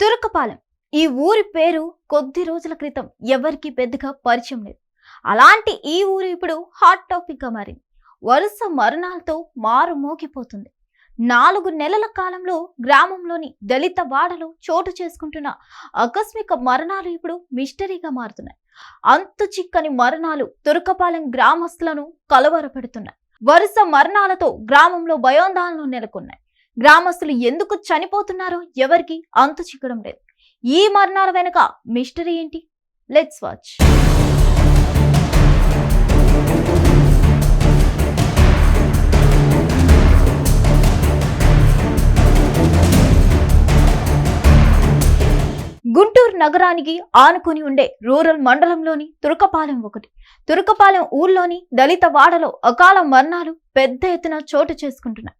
తురకపాలెం. ఈ ఊరి పేరు కొద్ది రోజుల క్రితం ఎవరికీ పెద్దగా పరిచయం లేదు. అలాంటి ఈ ఊరు ఇప్పుడు హాట్ టాపిక్గా మారింది. వరుస మరణాలతో మారుమోగిపోతుంది నాలుగు నెలల కాలంలో గ్రామంలోని దళిత వాడలో చోటు చేసుకుంటున్న ఆకస్మిక మరణాలు ఇప్పుడు మిస్టరీగా మారుతున్నాయి. అంతు చిక్కని మరణాలు తురకపాలెం గ్రామస్తులను కలవరపెడుతున్నాయి. వరుస మరణాలతో గ్రామంలో భయోందాలను నెలకొన్నాయి. గ్రామస్తులు ఎందుకు చనిపోతున్నారో? ఎవరికి? అంతు చిక్కడం లేదు. ఈ మరణాల వెనుక మిస్టరీ ఏంటి? లెట్స్ వాచ్ గుంటూరు నగరానికి ఆనుకుని ఉండే రూరల్ మండలంలోని తురకపాలెం ఒకటి. తురకపాలెం ఊర్లోని దళిత వాడలో అకాల మరణాలు పెద్ద ఎత్తున చోటు చేసుకుంటున్నాయి.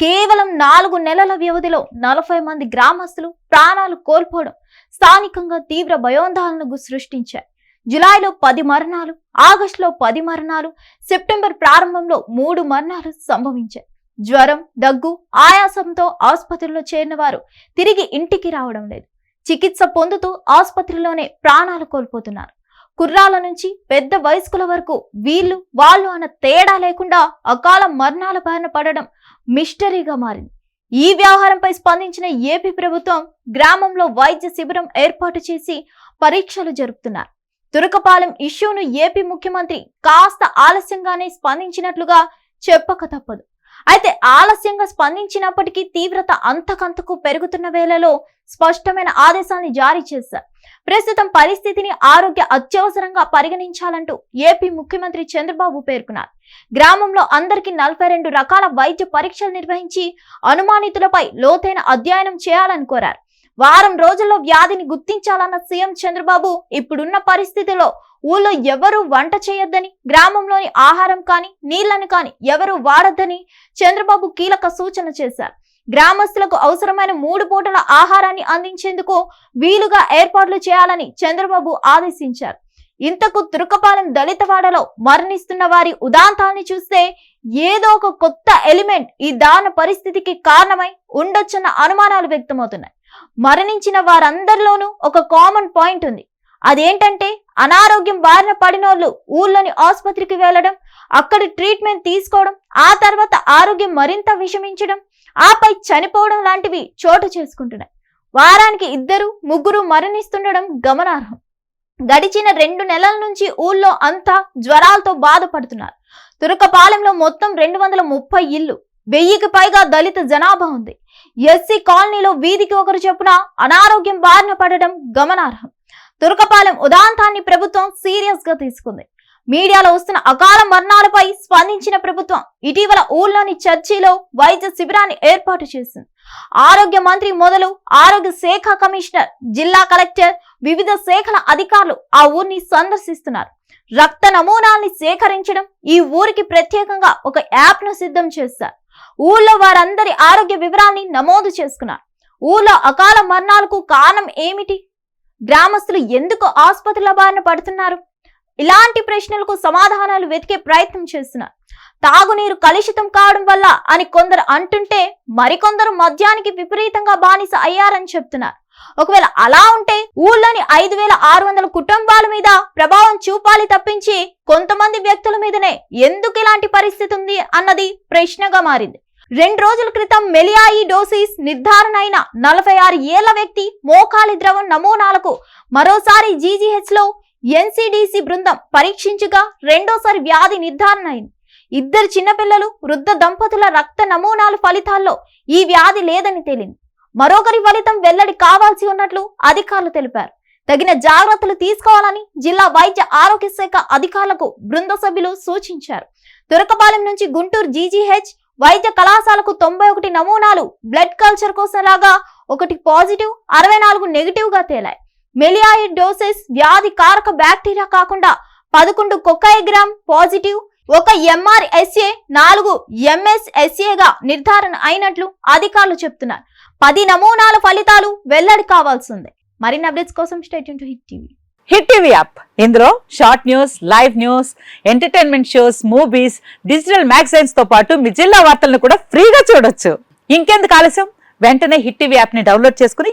కేవలం నాలుగు నెలల వ్యవధిలో నలభై మంది గ్రామస్తులు ప్రాణాలు కోల్పోవడం స్థానికంగా తీవ్ర భయోందాలను సృష్టించాయి. జులైలో పది మరణాలు ఆగస్టులో పది మరణాలు సెప్టెంబర్ ప్రారంభంలో మూడు మరణాలు సంభవించాయి. జ్వరం దగ్గు ఆయాసంతో ఆసుపత్రిలో చేరిన వారు తిరిగి ఇంటికి రావడం లేదు. చికిత్స పొందుతూ ఆసుపత్రిలోనే ప్రాణాలు కోల్పోతున్నారు. కుర్రాల నుంచి పెద్ద వయస్కుల వరకు వీళ్ళు వాళ్ళు అన్న తేడా లేకుండా అకాల మరణాల బారిన పడడం మిస్టరీగా మారింది. ఈ వ్యవహారంపై స్పందించిన ఏపీ ప్రభుత్వం గ్రామంలో వైద్య శిబిరం ఏర్పాటు చేసి పరీక్షలు జరుపుతున్నారు. తురకపాలెం ఇష్యూను ఏపీ ముఖ్యమంత్రి కాస్త ఆలస్యంగానే స్పందించినట్లుగా చెప్పక తప్పదు. అయితే ఆలస్యంగా స్పందించినప్పటికీ తీవ్రత అంతకంతకు పెరుగుతున్న వేళలో స్పష్టమైన ఆదేశాన్ని జారీ చేశారు. ప్రస్తుతం పరిస్థితిని ఆరోగ్య అత్యవసరంగా పరిగణించాలంటూ ఏపీ ముఖ్యమంత్రి చంద్రబాబు పేర్కొన్నారు. గ్రామంలో అందరికీ నలభై రెండు రకాల వైద్య పరీక్షలు నిర్వహించి అనుమానితులపై లోతైన అధ్యయనం చేయాలని కోరారు. వారం రోజుల్లో వ్యాధిని గుర్తించాలన్న సీఎం చంద్రబాబు ఇప్పుడున్న పరిస్థితిలో ఊళ్ళో ఎవరు వంట చేయొద్దని గ్రామంలోని ఆహారం కానీ నీళ్ళను కానీ ఎవరు వాడొద్దని చంద్రబాబు కీలక సూచన చేశారు. గ్రామస్తులకు అవసరమైన మూడు పూటల ఆహారాన్ని అందించేందుకు వీలుగా ఏర్పాట్లు చేయాలని చంద్రబాబు ఆదేశించారు. ఇంతకు తురుకపాలెం దళితవాడలో మరణిస్తున్న వారి ఉదాంతాన్ని చూస్తే ఏదో ఒక కొత్త ఎలిమెంట్ ఈ దాన పరిస్థితికి కారణమై ఉండొచ్చన్న అనుమానాలు వ్యక్తమవుతున్నాయి. మరణించిన వారందరిలోనూ ఒక కామన్ పాయింట్ ఉంది. అదేంటంటే అనారోగ్యం బారిన పడినోళ్ళు ఊళ్ళోని ఆసుపత్రికి వెళ్ళడం అక్కడ ట్రీట్మెంట్ తీసుకోవడం ఆ తర్వాత ఆరోగ్యం మరింత విషమించడం ఆపై చనిపోవడం లాంటివి చోటు చేసుకుంటున్నాయి. వారానికి ఇద్దరు ముగ్గురు మరణిస్తుండడం గమనార్హం. గడిచిన రెండు నెలల నుంచి ఊళ్ళో అంతా జ్వరాలతో బాధపడుతున్నారు. తురకపాలెంలో మొత్తం రెండు వందల ముప్పై ఇల్లు వెయ్యికి పైగా దళిత జనాభా ఉంది. ఎస్సీ కాలనీలో వీధికి ఒకరు చొప్పున అనారోగ్యం బారిన పడడం గమనార్హం. తురకపాలెం ఉదాంతాన్ని ప్రభుత్వం సీరియస్గా తీసుకుంది. మీడియాలో వస్తున్న అకాల మరణాలపై స్పందించిన ప్రభుత్వం ఇటీవల ఊళ్ళోని చర్చిలో వైద్య శిబిరాన్ని ఏర్పాటు చేసింది. ఆరోగ్య మంత్రి మొదలు ఆరోగ్య శాఖ కమిషనర్ జిల్లా కలెక్టర్ వివిధ శాఖల అధికారులు ఆ ఊరిని సందర్శిస్తున్నారు. రక్త నమూనాల్ని సేకరించడం ఈ ఊరికి ప్రత్యేకంగా ఒక యాప్ను సిద్ధం చేస్తారు ఊళ్ళో వారందరి ఆరోగ్య వివరాల్ని నమోదు చేసుకున్నారు. ఊళ్ళో అకాల మరణాలకు కారణం ఏమిటి? గ్రామస్తులు ఎందుకు ఆసుపత్రుల బారిన పడుతున్నారు? ఇలాంటి ప్రశ్నలకు సమాధానాలు వెతికే ప్రయత్నం చేస్తున్నారు. తాగునీరు కలుషితం కావడం వల్ల అని కొందరు అంటుంటే మరికొందరు మద్యానికి విపరీతంగా బానిస అయ్యారని చెప్తున్నారు. ఒకవేళ అలా ఉంటే ఊళ్ళోని ఐదు వేల ఆరు వందల కుటుంబాల మీద ప్రభావం చూపాలి తప్పించి కొంతమంది వ్యక్తుల మీదనే ఎందుకు ఇలాంటి పరిస్థితి ఉంది అన్నది ప్రశ్నగా మారింది. రెండు రోజుల క్రితం మెలియాయి డోసిస్ నిర్ధారణ అయిన నలభై ఆరు ఏళ్ళ వ్యక్తి మోకాలి ద్రవం నమూనాలకు మరోసారి జీజీహెచ్లో ఎన్సిడిసి బృందం పరీక్షించగా రెండోసారి వ్యాధి నిర్ధారణ అయింది ఇద్దరు చిన్నపిల్లలు వృద్ధ దంపతుల రక్త నమూనాల ఫలితాల్లో ఈ వ్యాధి లేదని తేలింది. మరొకరి ఫలితం వెల్లడి కావాల్సి ఉన్నట్లు అధికారులు తెలిపారు. తగిన జాగ్రత్తలు తీసుకోవాలని జిల్లా వైద్య ఆరోగ్య శాఖ అధికారులకు బృంద సభ్యులు సూచించారు. తురకపాలెం నుంచి గుంటూరు జీజీహెచ్ వైద్య కళాశాలకు తొంభై ఒకటి నమూనాలు బ్లడ్ కల్చర్ కోసం లాగా ఒకటి పాజిటివ్ అరవై నాలుగు నెగిటివ్గా తేలాయి. మెలియాయిడ్ డోసెస్ వ్యాధి కారక బ్యాక్టీరియా కాకుండా పదకొండు కొకైగ్రామ్ పాజిటివ్ ఒక ఎంఆర్ఎస్ఏ నాలుగు ఎంఎస్ఎస్ఏగా నిర్ధారణ అయినట్లు అధికారులు చెప్తున్నారు. పది నమూనాల ఫలితాలు వెల్లడి కావాల్సి ఉంది మరిన్ని అప్డేట్స్ కోసం state to Hit TV. Hit TV app. ఇందులో short news live news entertainment shows movies digital మ్యాగజైన్స్తో పాటు మీ జిల్లా వార్తలను కూడా ఫ్రీగా చూడొచ్చు. ఇంకెందుకు ఆలస్యం? వెంటనే హిట్ టీవీ యాప్ని డౌన్లోడ్ చేసుకుని